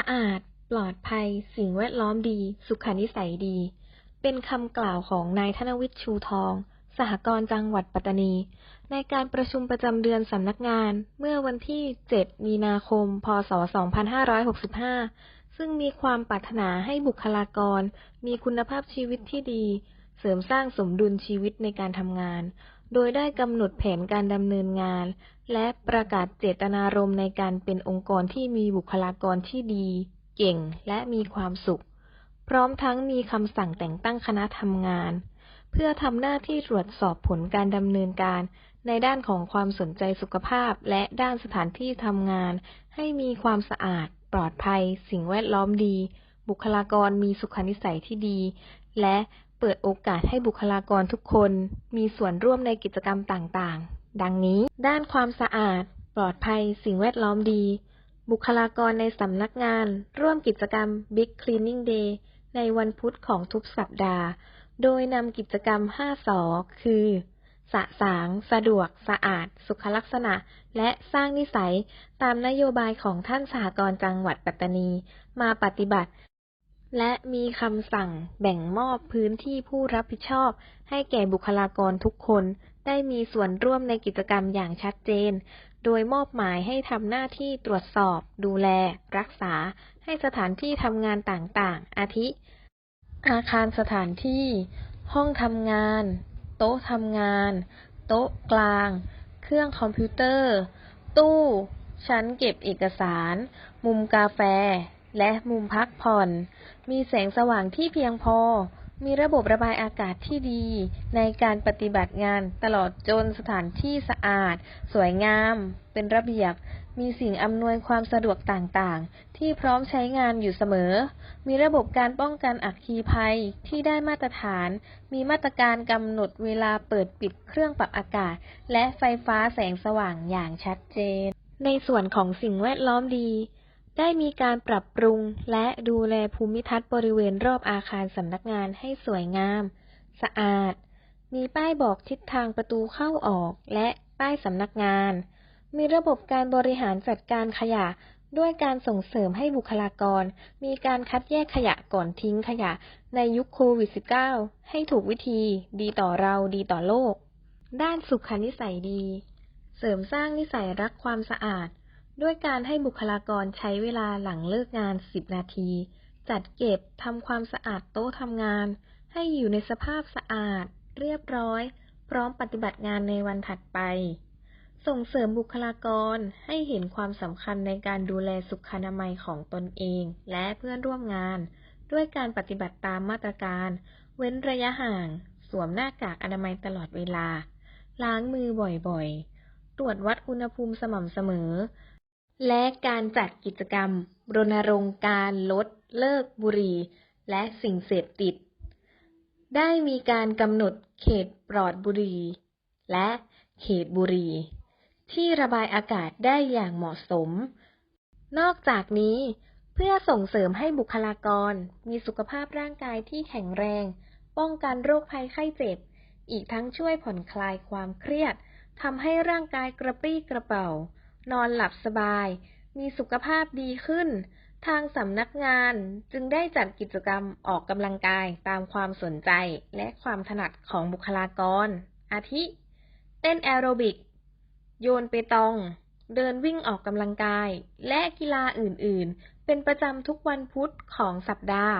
ะอาด ปลอดภัย สิ่งแวดล้อมดี สุขนิสัยดี เป็นคำกล่าวของนายธนวิทย์ชูทอง สหกรณ์จังหวัดปัตตานี ในการประชุมประจำเดือนสำนักงาน เมื่อวันที่ 7 มีนาคม พศ 2565 ซึ่งมีความปรารถนาให้บุคลากร มีคุณภาพชีวิตที่ดี เสริมสร้างสมดุลชีวิตในการทำงาน โดยได้กำหนดแผนการดำเนินงาน และประกาศเจตนารมณ์ในการเป็นองค์กรที่มีบุคลากรที่ดี เก่ง และมีความสุข พร้อมทั้งมีคำสั่งแต่งตั้งคณะทำงาน เพื่อทำหน้าที่ตรวจสอบผลการดำเนินการ ในด้านของความสนใจสุขภาพ และด้านสถานที่ทำงาน ให้มีความสะอาด ปลอดภัย สิ่งแวดล้อมดี บุคลากรมีสุขนิสัยที่ดี และเปิดโอกาสให้บุคลากรทุกคน มีส่วนร่วมในกิจกรรมต่างๆ ดังนี้ ด้านความสะอาด ปลอดภัย สิ่งแวดล้อมดี บุคลากรในสำนักงาน ร่วมกิจกรรม Big Cleaning Day ในวันพุธของทุกสัปดาห์ โดยนำกิจกรรม 5 สอ คือ สะสาง สะดวก สะอาด สุขลักษณะ และสร้างนิสัย ตามนโยบายของท่านสหกรณ์จังหวัดปัตตานี มาปฏิบัติและมีคำสั่งแบ่งมอบพื้นที่ผู้รับผิดชอบให้แก่บุคลากรทุกคน ได้มีส่วนร่วมในกิจกรรมอย่างชัดเจน โดยมอบหมายให้ทำหน้าที่ตรวจสอบ ดูแล รักษา ให้สถานที่ทำงานต่างๆ อาทิ อาคารสถานที่ ห้องทำงาน โต๊ะทำงาน โต๊ะกลาง เครื่องคอมพิวเตอร์ ตู้ ชั้นเก็บเอกสาร มุมกาแฟ และมุมพักผ่อน มีแสงสว่างที่เพียงพอ มีระบบระบายอากาศที่ดี ในการปฏิบัติงานตลอดจนสถานที่สะอาด สวยงาม เป็นระเบียบ มีสิ่งอำนวยความสะดวกต่างๆ ที่พร้อมใช้งานอยู่เสมอ มีระบบการป้องกันอัคคีภัยที่ได้มาตรฐาน มีมาตรการกำหนดเวลาเปิดปิดเครื่องปรับอากาศ และไฟฟ้าแสงสว่างอย่างชัดเจน ในส่วนของสิ่งแวดล้อมดี ได้มีการปรับปรุงและดูแลภูมิทัศน์บริเวณรอบอาคารสำนักงานให้สวยงาม สะอาด มีป้ายบอกทิศทางประตูเข้าออกและป้ายสำนักงาน มีระบบการบริหารจัดการขยะด้วยการส่งเสริมให้บุคลากร มีการคัดแยกขยะก่อนทิ้งขยะในยุคโควิด -19 ให้ถูกวิธี ดีต่อเราดีต่อโลก ด้านสุขนิสัยดี เสริมสร้างนิสัยรักความสะอาด ด้วยการให้บุคลากรใช้เวลาหลังเลิกงาน 10 นาที จัดเก็บทำความสะอาดโต๊ะทำงาน ให้อยู่ในสภาพสะอาด เรียบร้อย พร้อมปฏิบัติงานในวันถัดไป ส่งเสริมบุคลากรให้เห็นความสำคัญในการดูแลสุขอนามัยของตนเอง และเพื่อนร่วมงาน ด้วยการปฏิบัติตามมาตรการ เว้นระยะห่าง สวมหน้ากากอนามัยตลอดเวลา ล้างมือบ่อยๆ ตรวจวัดอุณหภูมิสม่ำเสมอ และการจัดกิจกรรม รณรงค์การลดเลิกบุหรี่ และสิ่งเสพติด ได้มีการกำหนดเขตปลอดบุหรี่และเขตบุหรี่ที่ระบายอากาศได้อย่างเหมาะสม นอกจากนี้เพื่อส่งเสริมให้บุคลากรมีสุขภาพร่างกายที่แข็งแรง ป้องกันโรคภัยไข้เจ็บ อีกทั้งช่วยผ่อนคลายความเครียดทำให้ร่างกายกระปรี้กระเป๋า นอนหลับสบาย มีสุขภาพดีขึ้น ทางสำนักงานจึงได้จัดกิจกรรมออกกำลังกายตามความสนใจและความถนัดของบุคลากร อาทิ เต้นแอโรบิก โยนเปตอง เดินวิ่งออกกำลังกาย และกีฬาอื่น ๆ เป็นประจำทุกวันพุธของสัปดาห์